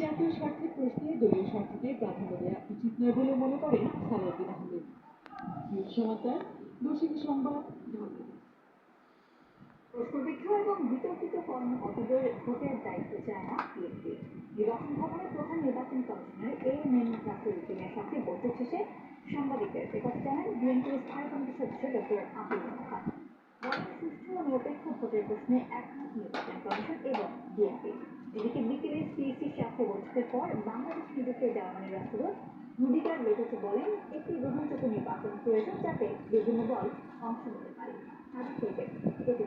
জাতীয় স্বার্থের প্রশ্নে দলীয় স্বার্থকে প্রাধান্য দেওয়া উচিত নয় বলে মনে করেন সালাউদ্দিন আহমেদ। সমাচার, দর্শকী সংবাদ প্রশ্নবিদ্ধ এবং বিতর্কিত কর্মকর্তাদের ভোটের দায়িত্ব চায় না বিএনপি নির্বাচন ভবনে প্রধান নির্বাচন commissioner A M M Nasir উদ্দিনের সাথে বৈঠক সাংবাদিকদের একথা জানান বিএনপির স্থায়ী কমিটির সদস্য ডক্টর আব্দুল মোহাম্মদ বলেন সুষ্ঠু ও নিরপেক্ষ ভোটের প্রশ্নে একমত নির্বাচন কমিশন এবং বিএনপি। এদিকে বিকেলে সিইসির সাথে বৈঠকের পর বাংলাদেশ নিযুক্ত জার্মানির রাষ্ট্রদূত রুডিগার লেগেছে বলেন, একটি গ্রহণযোগ্য নির্বাচন প্রয়োজন যাতে বিভিন্ন দল অংশ নিতে পারে। থেকে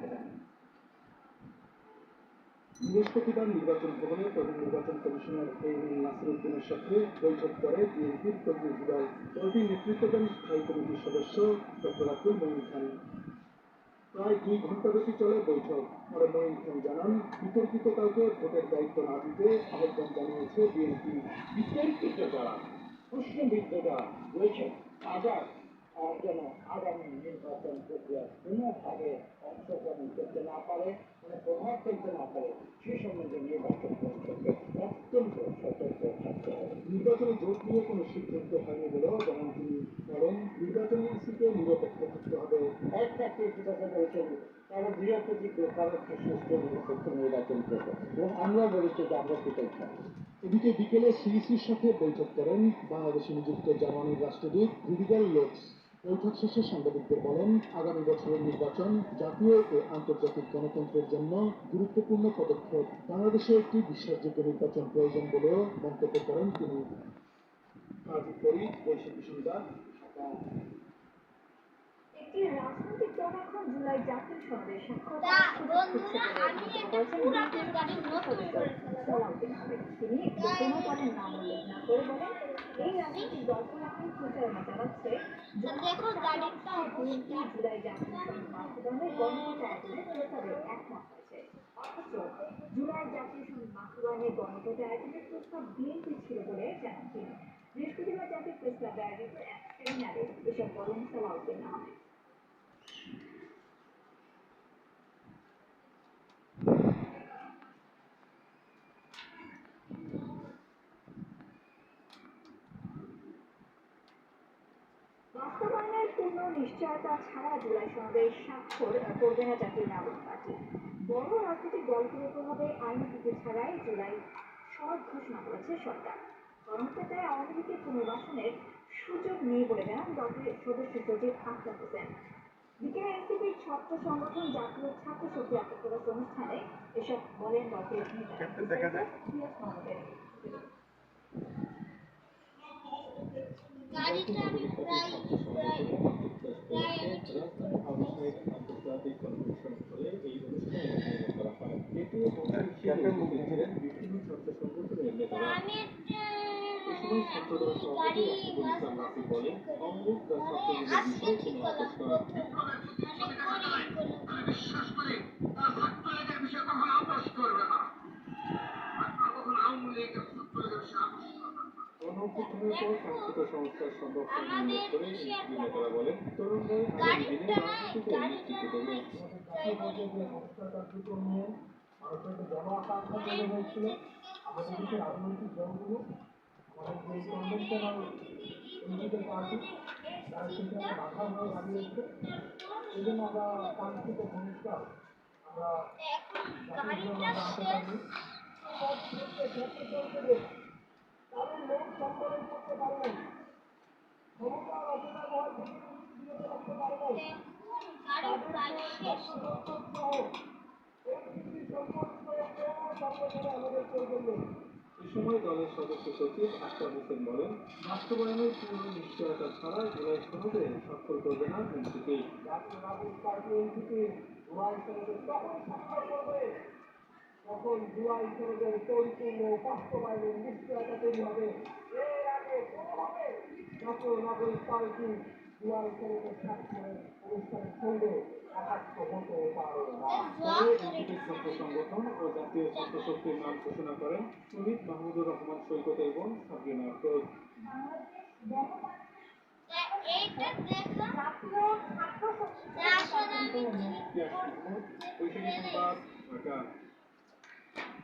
বৃহস্পতিবার নির্বাচন ভবনে প্রধান নির্বাচন কমিশনার এম নাসিরুদ্দিনের সাথে বৈঠক করে বিএনপির প্রতিনিধি দল দলটির নেতৃত্বদান স্থায়ী কমিটির সদস্য ডক্টর আব্দুল মঈন খান। প্রায় দুই ঘণ্টাব্যাপী চলে বৈঠক। পরে মঈন খান জানান বিতর্কিত কাউকে ভোটের দায়িত্ব না দিতে আহ্বান জানিয়েছে বিএনপি। বিতর্কিত যারা প্রশ্নবিদ্ধ যারা রয়েছে তারা আহ, যেন আগামী নির্বাচন প্রক্রিয়া কোনোভাবে অংশগ্রহণ করতে না পারে। প্রভাব ফেলতে না পারে সে সম্বন্ধে নির্বাচন কমিশনকে অত্যন্ত সতর্ক থাকতে হবে। নির্বাচনে জোট নিয়ে কোনো সিদ্ধান্ত হয়নি বলেও যেমন তিনি বলেন নির্বাচনী ইস্যুতে নিরপেক্ষ থাকতে হবে। একটা কথা বলেছেন তারা বৃহস্পতিজ্ঞ তারা সুস্থ নিরপেক্ষ নির্বাচন করবে। এবং আমরা বলেছি যে আমরা সেটাই চাই। এদিকে বিকেলে সিইসির সাথে বৈঠক করেন বাংলাদেশে নিযুক্ত জার্মানির রাষ্ট্রদূত রুডিগার লোটস বৈঠক শেষে সাংবাদিকদের বলেন আগামী বছরের নির্বাচন জাতীয় ও আন্তর্জাতিক গণতন্ত্রের জন্য গুরুত্বপূর্ণ পদক্ষেপ। বাংলাদেশে একটি বিশ্বাসযোগ্য নির্বাচন প্রয়োজন বলেও মন্তব্য করেন তিনি। একটি রাজনৈতিক দল এখন জুলাই জাতীয় আহমেদ। তিনি নাম উল্লেখ না করে বলেন জুলাই জাতীয় সনদ বাস্তবায়নে গণভোট আয়োজনের প্রস্তাবে বিএনপি ছিল বলে জানান বৃহস্পতিবার জাতীয় প্রেস ক্লাবে এক সেমিনারে এসব বলেন সালাউদ্দিন আহমেদ বাস্তবায়নের পূর্ণ নিশ্চয়তা ছাড়া জুলাই সনদে স্বাক্ষর করবে না জাতীয় নাগরিক পার্টি। বড় রাজনৈতিক দলগুলোর প্রভাবে আইন থেকে ছাড়াই জুলাই সনদ ঘোষণা করেছে সরকার। কর্মকর্তায় আওয়ামী লীগের পুনর্বাসনের সুযোগ নেই বলে জানান দলটির সদস্য সচিব আখতার হোসেন। বিকেলে এনসিপির ছাত্র সংগঠন জাতীয় ছাত্র শক্তি আত্মপ্রকাশ অনুষ্ঠানে। এসব বলেন দলটির নেতা। গাড়িটা আমি প্রায় বলেন অমৃত বা ছাত্রলীগের বিষয়ে কোনো হলো করা পর সংস্কৃত সংস্কার সম্ভব উল্লেখ করে আমাদের বলেন তরুণদের আগামী দিনে রাজনীতিতে নিশ্চিত করবে। জাতীয় পর্যায়ে যে সংস্কার কার্যক্রম নিয়ে মানুষের যে জন আকাঙ্ক্ষা তৈরি হয়েছিল আমাদের দেশের রাজনৈতিক দলগুলো আমাদের যে কনভেনশনাল পলিটিক্যাল পার্টি তারা সেখানে বাধা হয়ে দাঁড়িয়েছে এই জন্য আমরা কাঙ্ক্ষিত সংস্কার আমরা শেষ এ সময় দলের সদস্য সচিব আখতার হোসেন বলেন, বাস্তবায়নের পূর্ণ নিশ্চয়তা ছাড়া জুলাই সনদে স্বাক্ষর করবে না এনসিপি। তখন জুলাই সনদের পরিপূর্ণ বাস্তবায়নের নিশ্চয়তা তৈরি হবে। এর আগে কোনোভাবে জাতীয় নাগরিক পার্টি জুলাই সনদের স্বাক্ষরের অনুষ্ঠানের সঙ্গে সংগঠন ও জাতীয় ছাত্র শক্তির নাম ঘোষণা করেন শহীদ মাহমুদুর রহমান সৈকত এবং সাবরিনা আফরোজ ঢাকা।